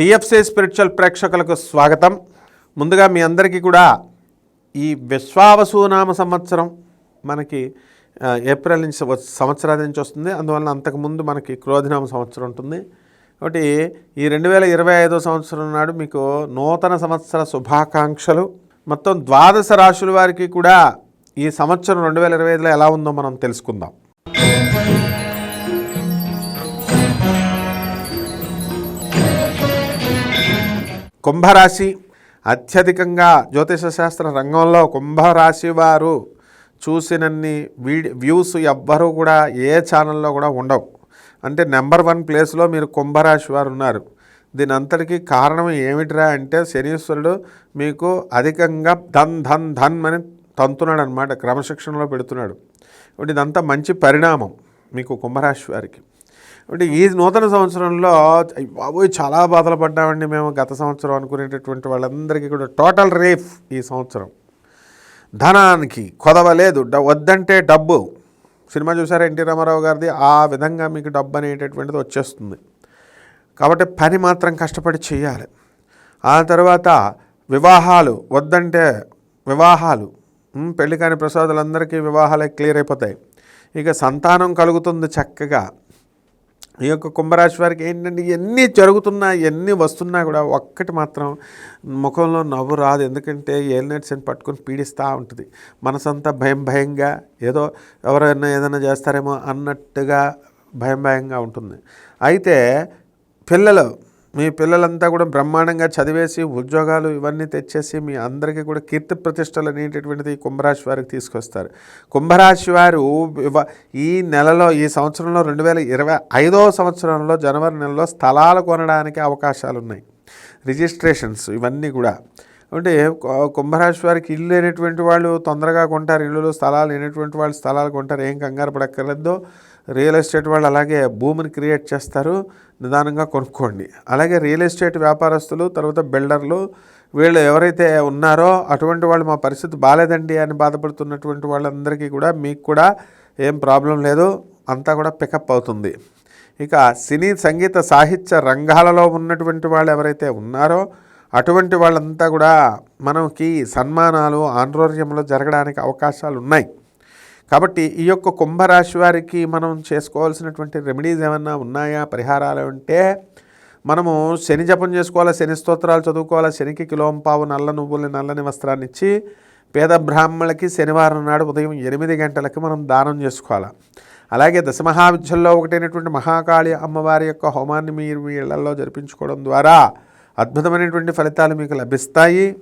TFC spiritual ప్రేక్షకులకు స్వాగతం. ముందుగా మీ అందరికీ కూడా ఈ విశ్వావసునామ సంవత్సరం మనకి ఏప్రిల్ నుంచి సంవత్సరాది నుంచి వస్తుంది. అందువల్ల అంతకుముందు మనకి క్రోధినామ సంవత్సరం ఉంటుంది. కాబట్టి ఈ రెండు వేల ఇరవై ఐదో సంవత్సరం నాడు మీకు నూతన సంవత్సర శుభాకాంక్షలు. మొత్తం ద్వాదశ రాశుల వారికి కూడా ఈ సంవత్సరం రెండు వేల ఇరవై ఐదులో ఎలా ఉందో మనం తెలుసుకుందాం. కుంభరాశి. అత్యధికంగా జ్యోతిష శాస్త్ర రంగంలో కుంభరాశి వారు చూసినన్ని వీడి వ్యూస్ ఎవ్వరూ కూడా ఏ ఛానల్లో కూడా ఉండవు. అంటే నెంబర్ వన్ ప్లేస్లో మీరు కుంభరాశి వారు ఉన్నారు. దీని అంతటికీ కారణం ఏమిటిరా అంటే శనీశ్వరుడు మీకు అధికంగా ధన్ ధన్ ధన్ అని తంతున్నాడు అనమాట క్రమశిక్షణలో పెడుతున్నాడు. ఇప్పుడు ఇదంతా మంచి పరిణామం మీకు కుంభరాశి వారికి. అంటే ఈ నూతన సంవత్సరంలో బాబోయ్ చాలా బాధలు పడ్డామండి మేము గత సంవత్సరం అనుకునేటటువంటి వాళ్ళందరికీ కూడా. టోటల్ రేఫ్ ఈ సంవత్సరం. ధనానికి కొదవలేదు డ- వద్దంటే డబ్బు. సినిమా చూసారా ఎన్టీ రామారావు గారిది? ఆ విధంగా మీకు డబ్బు అనేటటువంటిది వచ్చేస్తుంది. కాబట్టి పని మాత్రం కష్టపడి చేయాలి. ఆ తర్వాత వివాహాలు. వద్దంటే వివాహాలు. పెళ్ళి కాని ప్రసాదులందరికీ వివాహాలే క్లియర్ అయిపోతాయి. ఇక సంతానం కలుగుతుంది చక్కగా. ఈ యొక్క కుంభరాశి వారికి ఏంటంటే ఎన్ని జరుగుతున్నా ఎన్ని వస్తున్నా కూడా ఒక్కటి మాత్రం ముఖంలో నవ్వు రాదు. ఎందుకంటే ఏలినట్స్ అని పట్టుకొని పీడిస్తూ ఉంటుంది. మనసంతా భయం భయంగా ఏదో ఎవరైనా ఏదైనా చేస్తారేమో అన్నట్టుగా భయం భయంగా ఉంటుంది. అయితే పిల్లలు మీ పిల్లలంతా కూడా బ్రహ్మాండంగా చదివేసి ఉద్యోగాలు ఇవన్నీ తెచ్చేసి మీ అందరికీ కూడా కీర్తి ప్రతిష్టలు అనేటటువంటిది ఈ కుంభరాశి వారికి తీసుకొస్తారు. కుంభరాశి వారు ఈ నెలలో ఈ సంవత్సరంలో రెండు వేల ఇరవై ఐదో సంవత్సరంలో జనవరి నెలలో స్థలాలు కొనడానికి అవకాశాలు ఉన్నాయి రిజిస్ట్రేషన్స్ ఇవన్నీ కూడా. అంటే కుంభరాశి వారికి ఇల్లు లేనటువంటి వాళ్ళు తొందరగా కొంటారు. ఇల్లులు స్థలాలు లేనటువంటి వాళ్ళు స్థలాలు కొంటారు. ఏం కంగారు పడక్కర్లేదు. రియల్ ఎస్టేట్ వాళ్ళు అలాగే భూమిని క్రియేట్ చేస్తారు. నిదానంగా కొనుక్కోండి. అలాగే రియల్ ఎస్టేట్ వ్యాపారస్తులు తర్వాత బిల్డర్లు వీళ్ళు ఎవరైతే ఉన్నారో అటువంటి వాళ్ళు మా పరిస్థితి బాగాలేదండి అని బాధపడుతున్నటువంటి వాళ్ళందరికీ కూడా మీకు కూడా ఏం ప్రాబ్లం లేదు. అంతా కూడా పికప్ అవుతుంది. ఇక సినీ సంగీత సాహిత్య రంగాలలో ఉన్నటువంటి వాళ్ళు ఎవరైతే ఉన్నారో అటువంటి వాళ్ళంతా కూడా మనకి సన్మానాలు ఆంధ్రోర్యంలో జరగడానికి అవకాశాలు ఉన్నాయి. కాబట్టి ఈ యొక్క కుంభరాశి వారికి మనం చేసుకోవాల్సినటువంటి రెమెడీస్ ఏమన్నా ఉన్నాయా? పరిహారాలు అంటే మనము శని జపం చేసుకోవాలా శని స్తోత్రాలు చదువుకోవాలా శనికి కిలోంపావు నల్ల నువ్వుల్ని నల్లని వస్త్రాన్ని ఇచ్చి పేద బ్రాహ్మణులకి శనివారం నాడు ఉదయం ఎనిమిది గంటలకి మనం దానం చేసుకోవాలి. అలాగే దశమహావిద్యల్లో ఒకటైనటువంటి మహాకాళి అమ్మవారి యొక్క హోమాన్ని మీరు మీ ఇళ్ళలో జరిపించుకోవడం ద్వారా అద్భుతమైనటువంటి ఫలితాలు మీకు లభిస్తాయి.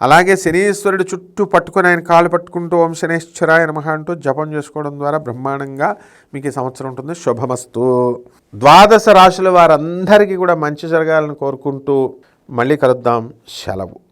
అలాగే శనీశ్వరుడు చుట్టూ పట్టుకొని ఆయన కాలు పట్టుకుంటూ ఓం శనేశ్వరాయ నమః అంటూ జపం చేసుకోవడం ద్వారా బ్రహ్మాండంగా మీకు ఈ సంవత్సరం ఉంటుంది. శుభమస్తు. ద్వాదశ రాశుల వారందరికీ కూడా మంచి జరగాలని కోరుకుంటూ మళ్ళీ కలుద్దాం. సెలవు.